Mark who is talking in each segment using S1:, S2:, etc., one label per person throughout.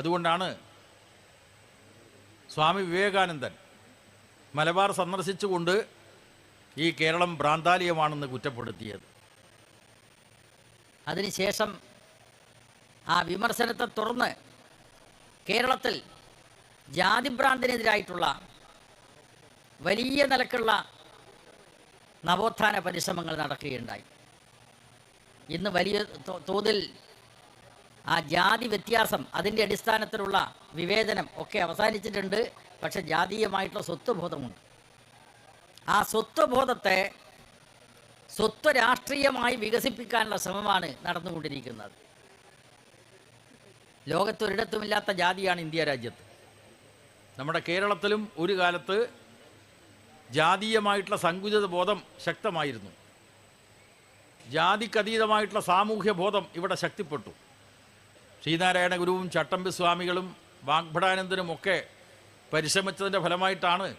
S1: അതുകൊണ്ടാണ് സ്വാമി വിവേകാനന്ദൻ മലബാർ സന്ദർശിച്ചുകൊണ്ട് ഈ കേരളം ഭ്രാന്താലയമാണെന്ന് കുറ്റപ്പെടുത്തിയത്.
S2: അതിനുശേഷം ആ വിമർശനത്തെ തുടർന്ന് കേരളത്തിൽ ജാതിഭ്രാന്തിനെതിരായിട്ടുള്ള വലിയ നിലക്കുള്ള നവോത്ഥാന പരിശ്രമങ്ങൾ നടക്കുകയുണ്ടായി. ഇന്ന് വലിയ തോതിൽ ആ ജാതി വ്യത്യാസം അതിന്റെ അടിസ്ഥാനത്തിലുള്ള വിവേചനം ഒക്കെ അവസാനിച്ചിട്ടുണ്ട്. പക്ഷെ ജാതീയമായിട്ടുള്ള സ്വത്വബോധമുണ്ട്. ആ സ്വത്വബോധത്തെ സ്വത്വരാഷ്ട്രീയമായി വികസിപ്പിക്കാനുള്ള ശ്രമമാണ് നടന്നുകൊണ്ടിരിക്കുന്നത്. ലോകത്തൊരിടത്തുമില്ലാത്ത ജാതിയാണ് ഇന്ത്യ രാജ്യത്ത്.
S1: നമ്മുടെ കേരളത്തിലും ഒരു കാലത്ത് ജാതീയമായിട്ടുള്ള സങ്കുചിത ബോധം ശക്തമായിരുന്നു. ജാതിക്കതീതമായിട്ടുള്ള സാമൂഹ്യ ബോധം ഇവിടെ ശക്തിപ്പെട്ടു. ശ്രീനാരായണ ഗുരുവും ചട്ടമ്പി സ്വാമികളും വാഗ്ഭടാനന്ദനും ഒക്കെ പരിശ്രമിച്ചതിന്റെ ഫലമായിട്ടാണ്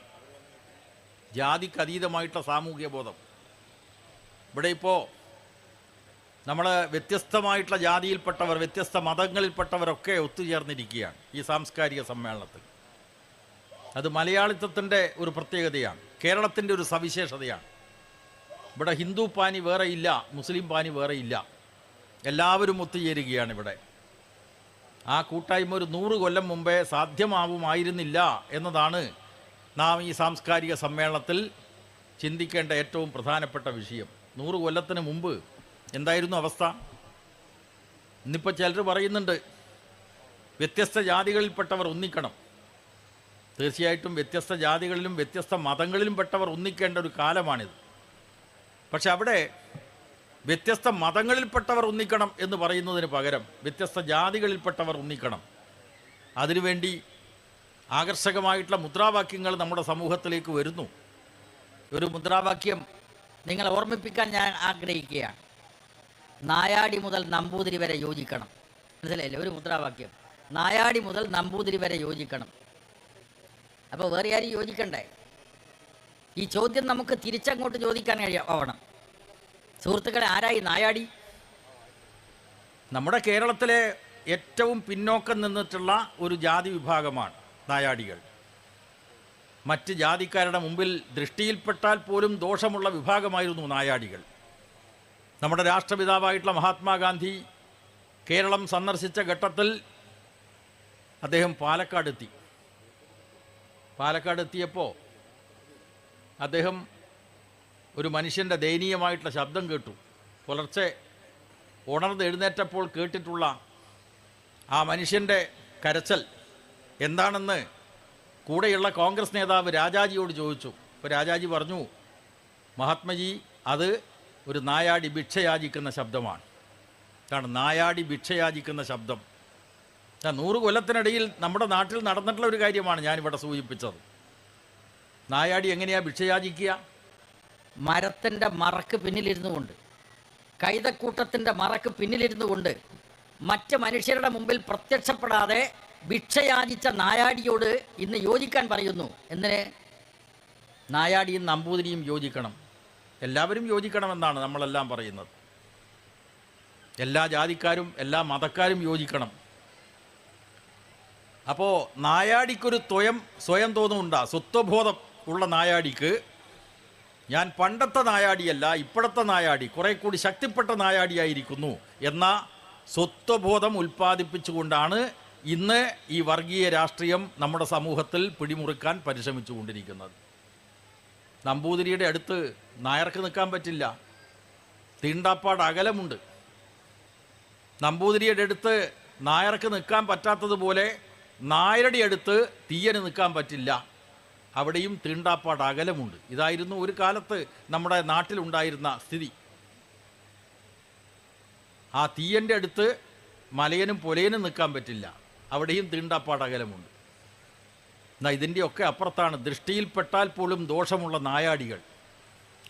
S1: ജാതിക്കതീതമായിട്ടുള്ള സാമൂഹ്യ ബോധം. ഇവിടെ ഇപ്പോൾ നമ്മൾ വ്യത്യസ്തമായിട്ടുള്ള ജാതിയിൽപ്പെട്ടവർ വ്യത്യസ്ത മതങ്ങളിൽപ്പെട്ടവരൊക്കെ ഒത്തുചേർന്നിരിക്കുകയാണ് ഈ സാംസ്കാരിക സമ്മേളനത്തിൽ. അത് മലയാളിത്വത്തിന്റെ ഒരു പ്രത്യേകതയാണ് കേരളത്തിന്റെ ഒരു സവിശേഷതയാണ്. ഇവിടെ ഹിന്ദു പാനി വേറെ ഇല്ല മുസ്ലിം പാനി വേറെ ഇല്ല. എല്ലാവരും ഒത്തുചേരുകയാണ് ഇവിടെ. ആ കൂട്ടായ്മ ഒരു നൂറ് കൊല്ലം മുമ്പേ സാധ്യമാവുമായിരുന്നില്ല എന്നതാണ് നാം ഈ സാംസ്കാരിക സമ്മേളനത്തിൽ ചിന്തിക്കേണ്ട ഏറ്റവും പ്രധാനപ്പെട്ട വിഷയം. നൂറ് കൊല്ലത്തിന് മുമ്പ് എന്തായിരുന്നു അവസ്ഥ? ഇന്നിപ്പോൾ ചിലർ പറയുന്നുണ്ട് വ്യത്യസ്ത ജാതികളിൽപ്പെട്ടവർ ഒന്നിക്കണം. തീർച്ചയായിട്ടും വ്യത്യസ്ത ജാതികളിലും വ്യത്യസ്ത മതങ്ങളിലും പെട്ടവർ ഒന്നിക്കേണ്ട ഒരു കാലമാണിത്. പക്ഷെ അവിടെ വ്യത്യസ്ത മതങ്ങളിൽപ്പെട്ടവർ ഒന്നിക്കണം എന്ന് പറയുന്നതിന് പകരം വ്യത്യസ്ത ജാതികളിൽപ്പെട്ടവർ ഒന്നിക്കണം. അതിനുവേണ്ടി ആകർഷകമായിട്ടുള്ള മുദ്രാവാക്യങ്ങൾ നമ്മുടെ സമൂഹത്തിലേക്ക് വരുന്നു.
S2: ഒരു മുദ്രാവാക്യം നിങ്ങളെ ഓർമ്മിപ്പിക്കാൻ ഞാൻ ആഗ്രഹിക്കുകയാണ്. നായാടി മുതൽ നമ്പൂതിരി വരെ യോജിക്കണം. മനസ്സിലായില്ലേ? ഒരു മുദ്രാവാക്യം. നായാടി മുതൽ നമ്പൂതിരി വരെ യോജിക്കണം. അപ്പോൾ വേറെ ആരും യോജിക്കണ്ടേ? ഈ ചോദ്യം നമുക്ക് തിരിച്ചങ്ങോട്ട് ചോദിക്കാൻ കഴിയാവണം സുഹൃത്തുക്കളെ ആരായി? നായാടി?
S1: നമ്മുടെ കേരളത്തിലെ ഏറ്റവും പിന്നോക്കം നിന്നിട്ടുള്ള ഒരു ജാതി വിഭാഗമാണ് നായാടികൾ. മറ്റ് ജാതിക്കാരുടെ മുമ്പിൽ ദൃഷ്ടിയിൽപ്പെട്ടാൽ പോലും ദോഷമുള്ള വിഭാഗമായിരുന്നു നായാടികൾ. നമ്മുടെ രാഷ്ട്രപിതാവായിട്ടുള്ള മഹാത്മാഗാന്ധി കേരളം സന്ദർശിച്ച ഘട്ടത്തിൽ അദ്ദേഹം പാലക്കാടെത്തി. പാലക്കാടെത്തിയപ്പോൾ അദ്ദേഹം ഒരു മനുഷ്യന്റെ ദയനീയമായിട്ടുള്ള ശബ്ദം കേട്ടു. പുലർച്ചെ ഉണർന്ന് എഴുന്നേറ്റപ്പോൾ കേട്ടിട്ടുള്ള ആ മനുഷ്യന്റെ കരച്ചൽ എന്താണെന്ന് കൂടെയുള്ള കോൺഗ്രസ് നേതാവ് രാജാജിയോട് ചോദിച്ചു. അപ്പോൾ രാജാജി പറഞ്ഞു മഹാത്മജി അത് ഒരു നായാടി ഭിക്ഷയാചിക്കുന്ന ശബ്ദമാണ്. ഇതാണ് നായാടി ഭിക്ഷയാചിക്കുന്ന ശബ്ദം. നൂറ് കൊല്ലത്തിനിടയിൽ നമ്മുടെ നാട്ടിൽ നടന്നിട്ടുള്ള ഒരു കാര്യമാണ് ഞാനിവിടെ സൂചിപ്പിച്ചത്. നായാടി എങ്ങനെയാണ് ഭിക്ഷയാചിക്കുക?
S2: മരത്തിന്റെ മറക്ക് പിന്നിലിരുന്നു കൊണ്ട് കൈതക്കൂട്ടത്തിന്റെ മറക്ക് പിന്നിലിരുന്നു കൊണ്ട് മറ്റ് മനുഷ്യരുടെ മുമ്പിൽ പ്രത്യക്ഷപ്പെടാതെ ഭിക്ഷയാചിച്ച നായാടിയോട് ഇന്ന് യോജിക്കാൻ പറയുന്നു. എന്തിന്?
S1: നായാടിയും നമ്പൂതിരിയും യോജിക്കണം. എല്ലാവരും യോജിക്കണമെന്നാണ് നമ്മളെല്ലാം പറയുന്നത്. എല്ലാ ജാതിക്കാരും എല്ലാ മതക്കാരും യോജിക്കണം. അപ്പോൾ നായാടിക്കൊരു തൊയം സ്വയം തോന്നുമുണ്ടാ? സ്വത്വബോധം ഉള്ള നായാടിക്ക് ഞാൻ പണ്ടത്തെ നായാടിയല്ല ഇപ്പോഴത്തെ നായാടി കുറെ കൂടി ശക്തിപ്പെട്ട നായാടിയായിരിക്കുന്നു എന്ന സ്വത്വബോധം ഉൽപ്പാദിപ്പിച്ചുകൊണ്ടാണ് ഇന്ന് ഈ വർഗീയ രാഷ്ട്രീയം നമ്മുടെ സമൂഹത്തിൽ പിടിമുറുക്കാൻ പരിശ്രമിച്ചുകൊണ്ടിരിക്കുന്നത്. നമ്പൂതിരിയുടെ അടുത്ത് നായർക്ക് നിൽക്കാൻ പറ്റില്ല. തീണ്ടാപ്പാട് അകലമുണ്ട്. നമ്പൂതിരിയുടെ അടുത്ത് നായർക്ക് നിൽക്കാൻ പറ്റാത്തതുപോലെ നായരുടെ അടുത്ത് തീയന് നിൽക്കാൻ പറ്റില്ല. അവിടെയും തീണ്ടാപ്പാട് അകലമുണ്ട്. ഇതായിരുന്നു ഒരു കാലത്ത് നമ്മുടെ നാട്ടിലുണ്ടായിരുന്ന സ്ഥിതി. ആ തീയന്റെ അടുത്ത് മലയനും പുലയനും നിൽക്കാൻ പറ്റില്ല. അവിടെയും തീണ്ടാപ്പാട് അകലമുണ്ട്. എന്നാൽ ഇതിന്റെയൊക്കെ അപ്പുറത്താണ്. ദൃഷ്ടിയിൽപ്പെട്ടാൽ പോലും ദോഷമുള്ള നായാടികൾ.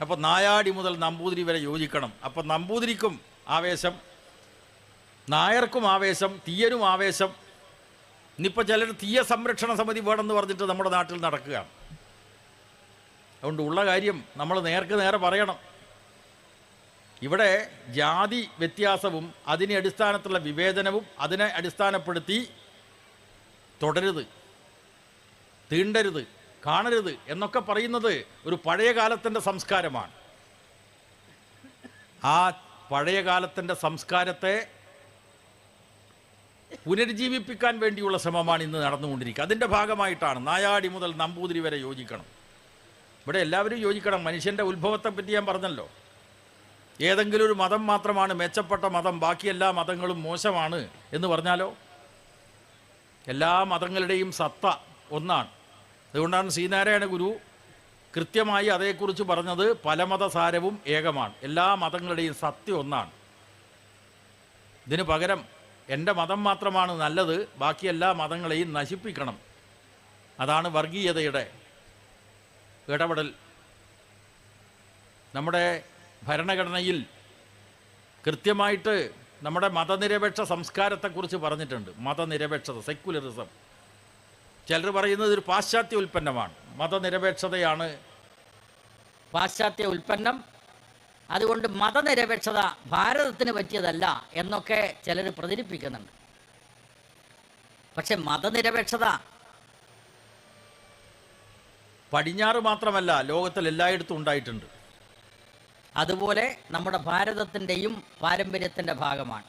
S1: അപ്പോൾ നായാടി മുതൽ നമ്പൂതിരി വരെ യോജിക്കണം. അപ്പോൾ നമ്പൂതിരിക്കും ആവേശം നായർക്കും ആവേശം തീയനും ആവേശം ഇന്നിപ്പോൾ ചിലർ തീയ സംരക്ഷണ സമിതി വേണമെന്ന് പറഞ്ഞിട്ട് നമ്മുടെ നാട്ടിൽ നടക്കുക അതുകൊണ്ട് ഉള്ള കാര്യം നമ്മൾ നേർക്ക് നേരെ പറയണം. ഇവിടെ ജാതി വ്യത്യാസവും അതിനെ അടിസ്ഥാനത്തിലുള്ള വിവേചനവും അതിനെ അടിസ്ഥാനപ്പെടുത്തി തുടരുത് തീണ്ടരുത് കാണരുത് എന്നൊക്കെ പറയുന്നത് ഒരു പഴയ കാലത്തിന്റെ സംസ്കാരമാണ്. ആ പഴയ കാലത്തിന്റെ സംസ്കാരത്തെ പുനരുജ്ജീവിപ്പിക്കാൻ വേണ്ടിയുള്ള ശ്രമമാണ് ഇന്ന് നടന്നുകൊണ്ടിരിക്കുക. അതിന്റെ ഭാഗമായിട്ടാണ് നായാടി മുതൽ നമ്പൂതിരി വരെ യോജിക്കണം. ഇവിടെ എല്ലാവരും യോജിക്കണം. മനുഷ്യന്റെ ഉത്ഭവത്തെ പറ്റി ഞാൻ പറഞ്ഞല്ലോ. ഏതെങ്കിലും ഒരു മതം മാത്രമാണ് മെച്ചപ്പെട്ട മതം ബാക്കി എല്ലാ മതങ്ങളും മോശമാണ് എന്ന് പറഞ്ഞാലോ? എല്ലാ മതങ്ങളുടെയും സത്ത ഒന്നാണ്. അതുകൊണ്ടാണ് ശ്രീനാരായണ ഗുരു കൃത്യമായി അതേക്കുറിച്ച് പറഞ്ഞത് പലമതസാരവും ഏകമാണ്. എല്ലാ മതങ്ങളുടെയും സത്യം ഒന്നാണ്. ഇതിന് പകരം എന്റെ മതം മാത്രമാണ് നല്ലത് ബാക്കി എല്ലാ മതങ്ങളെയും നശിപ്പിക്കണം. അതാണ് വർഗീയതയുടെ ഇടപെടൽ. നമ്മുടെ ഭരണഘടനയിൽ കൃത്യമായിട്ട് നമ്മുടെ മതനിരപേക്ഷ സംസ്കാരത്തെക്കുറിച്ച് പറഞ്ഞിട്ടുണ്ട്. മതനിരപേക്ഷത സെക്യുലറിസം. ചിലർ പറയുന്നത് ഒരു പാശ്ചാത്യ ഉൽപ്പന്നമാണ്. മതനിരപേക്ഷതയാണ്
S2: പാശ്ചാത്യ ഉൽപ്പന്നം അതുകൊണ്ട് മതനിരപേക്ഷത ഭാരതത്തിന് പറ്റിയതല്ല എന്നൊക്കെ ചിലർ പ്രചരിപ്പിക്കുന്നുണ്ട് പക്ഷെ മതനിരപേക്ഷത
S1: പടിഞ്ഞാറ് മാത്രമല്ല ലോകത്തിൽ എല്ലായിടത്തും ഉണ്ടായിട്ടുണ്ട്.
S2: അതുപോലെ നമ്മുടെ ഭാരതത്തിന്റെയും പാരമ്പര്യത്തിന്റെ ഭാഗമാണ്.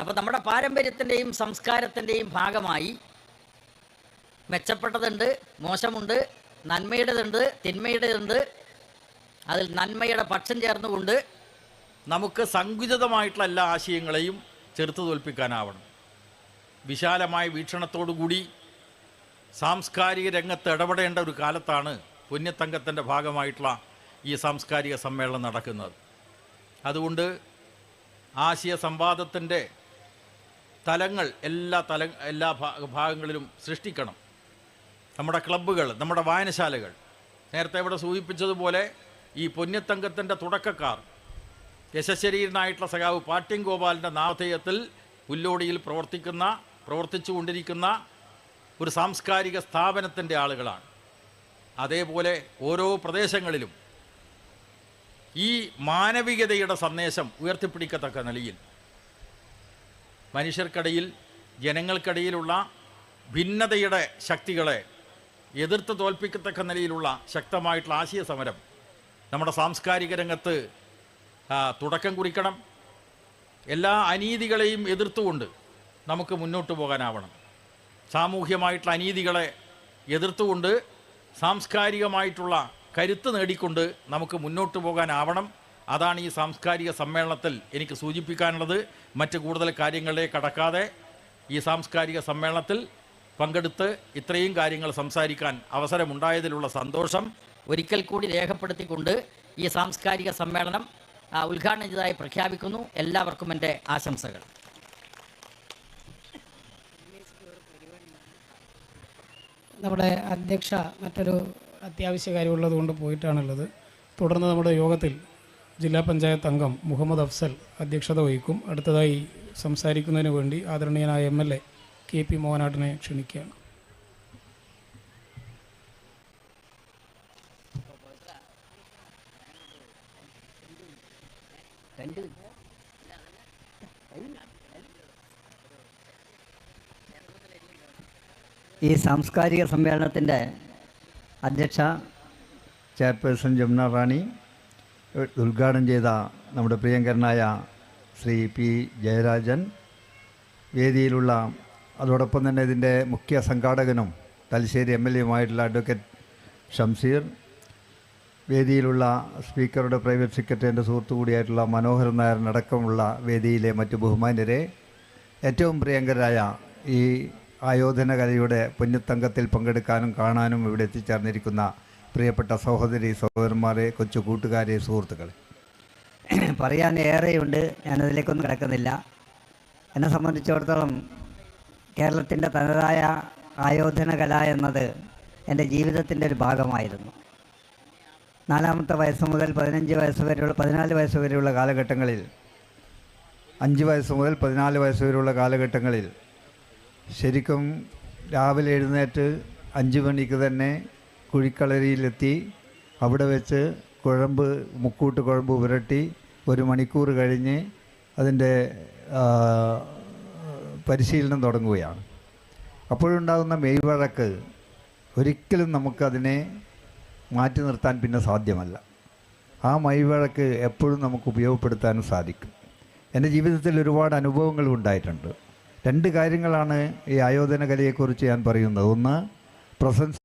S2: അപ്പോൾ നമ്മുടെ പാരമ്പര്യത്തിന്റെയും സംസ്കാരത്തിന്റെയും ഭാഗമായി മെച്ചപ്പെട്ടതുണ്ട് മോശമുണ്ട് നന്മയുടേതുണ്ട് തിന്മയുടേതുണ്ട് അതിൽ നന്മയുടെ പക്ഷം ചേർന്നുകൊണ്ട്
S1: നമുക്ക് സങ്കുചിതമായിട്ടുള്ള എല്ലാ ആശയങ്ങളെയും ചെറുത്തു തോൽപ്പിക്കാനാവണം. വിശാലമായ വീക്ഷണത്തോടുകൂടി സാംസ്കാരിക രംഗത്ത് ഇടപെടേണ്ട ഒരു കാലത്താണ് പുണ്യത്തങ്കത്തിന്റെ ഭാഗമായിട്ടുള്ള ഈ സാംസ്കാരിക സമ്മേളനം നടക്കുന്നത്. അതുകൊണ്ട് ആശയ സംവാദത്തിന്റെ തലങ്ങൾ എല്ലാ തല എല്ലാ ഭാഗങ്ങളിലും സൃഷ്ടിക്കണം. നമ്മുടെ ക്ലബ്ബുകൾ നമ്മുടെ വായനശാലകൾ. നേരത്തെ ഇവിടെ സൂചിപ്പിച്ചതുപോലെ ഈ പുണ്യത്തങ്കത്തിന്റെ തുടക്കക്കാർ. യശശരീരനായിട്ടുള്ള സഖാവ് പാട്ട്യം ഗോപാലിന്റെ നാമധേയത്തിൽ പുല്ലോടിയിൽ പ്രവർത്തിക്കുന്ന പ്രവർത്തിച്ചു കൊണ്ടിരിക്കുന്ന ഒരു സാംസ്കാരിക സ്ഥാപനത്തിന്റെ ആളുകളാണ്. അതേപോലെ ഓരോ പ്രദേശങ്ങളിലും ഈ മാനവികതയുടെ സന്ദേശം ഉയർത്തിപ്പിടിക്കത്തക്ക നിലയിൽ മനുഷ്യർക്കിടയിൽ ജനങ്ങൾക്കിടയിലുള്ള ഭിന്നതയുടെ ശക്തികളെ എതിർത്ത് തോൽപ്പിക്കത്തക്ക നിലയിലുള്ള ശക്തമായിട്ടുള്ള ആശയ സമരം നമ്മുടെ സാംസ്കാരിക രംഗത്ത് തുടക്കം കുറിക്കണം. എല്ലാ അനീതികളെയും എതിർത്തുകൊണ്ട് നമുക്ക് മുന്നോട്ട് പോകാനാവണം. സാമൂഹ്യമായിട്ടുള്ള അനീതികളെ എതിർത്തുകൊണ്ട് സാംസ്കാരികമായിട്ടുള്ള കരുത്ത് നേടിക്കൊണ്ട് നമുക്ക് മുന്നോട്ട് പോകാനാവണം. അതാണ് ഈ സാംസ്കാരിക സമ്മേളനത്തിൽ എനിക്ക് സൂചിപ്പിക്കാനുള്ളത്. മറ്റ് കൂടുതൽ കാര്യങ്ങളിലേക്ക് കടക്കാതെ ഈ സാംസ്കാരിക സമ്മേളനത്തിൽ പങ്കെടുത്ത് ഇത്രയും കാര്യങ്ങൾ സംസാരിക്കാൻ അവസരമുണ്ടായതിലുള്ള സന്തോഷം.
S2: ഒരിക്കൽ കൂടി രേഖപ്പെടുത്തിക്കൊണ്ട് ഈ സാംസ്കാരിക സമ്മേളനം ഉദ്ഘാടനം ചെയ്തതായി പ്രഖ്യാപിക്കുന്നു. എല്ലാവർക്കും എന്റെ ആശംസകൾ.
S3: നമ്മുടെ അധ്യക്ഷ മറ്റൊരു അത്യാവശ്യ കാര്യമുള്ളത് കൊണ്ട് പോയിട്ടാണുള്ളത്. തുടർന്ന് നമ്മുടെ യോഗത്തിൽ ജില്ലാ പഞ്ചായത്ത് അംഗം മുഹമ്മദ് അഫ്സൽ അധ്യക്ഷത വഹിക്കും. അടുത്തതായി സംസാരിക്കുന്നതിന് വേണ്ടി ആദരണീയനായ M L A K P മോഹനാട്ടിനെ ക്ഷണിക്കുകയാണ്.
S4: ഈ സാംസ്കാരിക സമ്മേളനത്തിന്റെ അധ്യക്ഷ ചെയർപേഴ്സൺ ജമുന റാണി ഉദ്ഘാടനം ചെയ്ത നമ്മുടെ പ്രിയങ്കരനായ ശ്രീ പി ജയരാജൻ വേദിയിലുള്ള അതോടൊപ്പം തന്നെ ഇതിന്റെ മുഖ്യ സംഘാടകനും തലശ്ശേരി എം എൽ എയുമായിട്ടുള്ള അഡ്വക്കേറ്റ് ഷംസീർ വേദിയിലുള്ള സ്പീക്കറുടെ പ്രൈവറ്റ് സെക്രട്ടറി എന്റെ സുഹൃത്തു കൂടിയായിട്ടുള്ള മനോഹരൻ നായരനടക്കമുള്ള വേദിയിലെ മറ്റ് ബഹുമാന്യരെ ഏറ്റവും പ്രിയങ്കരായ ഈ ആയോധന കലയുടെ പൊന്നുത്തങ്കത്തിൽ പങ്കെടുക്കാനും കാണാനും ഇവിടെ എത്തിച്ചേർന്നിരിക്കുന്ന പ്രിയപ്പെട്ട സഹോദരി സഹോദരന്മാരെ കൊച്ചു കൂട്ടുകാരെ സുഹൃത്തുക്കളെ. പറയാൻ ഏറെയുണ്ട്. ഞാനതിലേക്കൊന്നും കിടക്കുന്നില്ല. എന്നെ സംബന്ധിച്ചിടത്തോളം കേരളത്തിന്റെ തനതായ ആയോധന കല എന്നത് എന്റെ ജീവിതത്തിന്റെ ഒരു ഭാഗമായിരുന്നു. നാലാമത്തെ വയസ്സ് മുതൽ പതിനഞ്ച് വയസ്സ് വരെയുള്ള പതിനാല് വയസ്സ് വരെയുള്ള കാലഘട്ടങ്ങളിൽ അഞ്ച് വയസ്സ് മുതൽ പതിനാല് വയസ്സ് വരെയുള്ള കാലഘട്ടങ്ങളിൽ ശരിക്കും രാവിലെ എഴുന്നേറ്റ് അഞ്ച് മണിക്ക് തന്നെ കുഴിക്കളരിയിലെത്തി അവിടെ വെച്ച് കുഴമ്പ് മുക്കൂട്ട് കുഴമ്പ് പുരട്ടി ഒരു മണിക്കൂർ കഴിഞ്ഞ് അതിന്റെ പരിശീലനം തുടങ്ങുകയാണ്. അപ്പോഴുണ്ടാകുന്ന മെയ്വഴക്ക് ഒരിക്കലും നമുക്കതിനെ മാറ്റി നിർത്താൻ പിന്നെ സാധ്യമല്ല. ആ മൈവഴക്ക് എപ്പോഴും നമുക്ക് ഉപയോഗപ്പെടുത്താനും സാധിക്കും. എന്റെ ജീവിതത്തിൽ ഒരുപാട് അനുഭവങ്ങൾ ഉണ്ടായിട്ടുണ്ട്. രണ്ട് കാര്യങ്ങളാണ് ഈ ആയോധന കലയെക്കുറിച്ച് ഞാൻ പറയുന്നത്. ഒന്ന് പ്രസൻസ്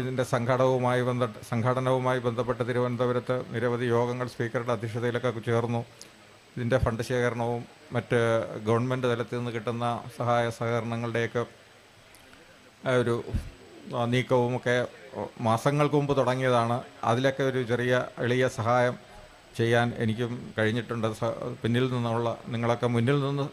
S5: ഇതിന്റെ സംഘാടകവുമായി ബന്ധ സംഘാടനവുമായി ബന്ധപ്പെട്ട് തിരുവനന്തപുരത്ത് നിരവധി യോഗങ്ങൾ സ്പീക്കറുടെ അധ്യക്ഷതയിലൊക്കെ ചേർന്നു. ഇതിന്റെ ഫണ്ട് ശേഖരണവും മറ്റ് ഗവൺമെന്റ് തലത്തിൽ നിന്ന് കിട്ടുന്ന സഹായ സഹകരണങ്ങളുടെയൊക്കെ ഒരു നീക്കവുമൊക്കെ മാസങ്ങൾക്ക് മുമ്പ് തുടങ്ങിയതാണ്. അതിലൊക്കെ ഒരു ചെറിയ എളിയ സഹായം ചെയ്യാൻ എനിക്കും കഴിഞ്ഞിട്ടുണ്ട്. പിന്നിൽ നിന്നുള്ള നിങ്ങളൊക്കെ മുന്നിൽ നിന്ന്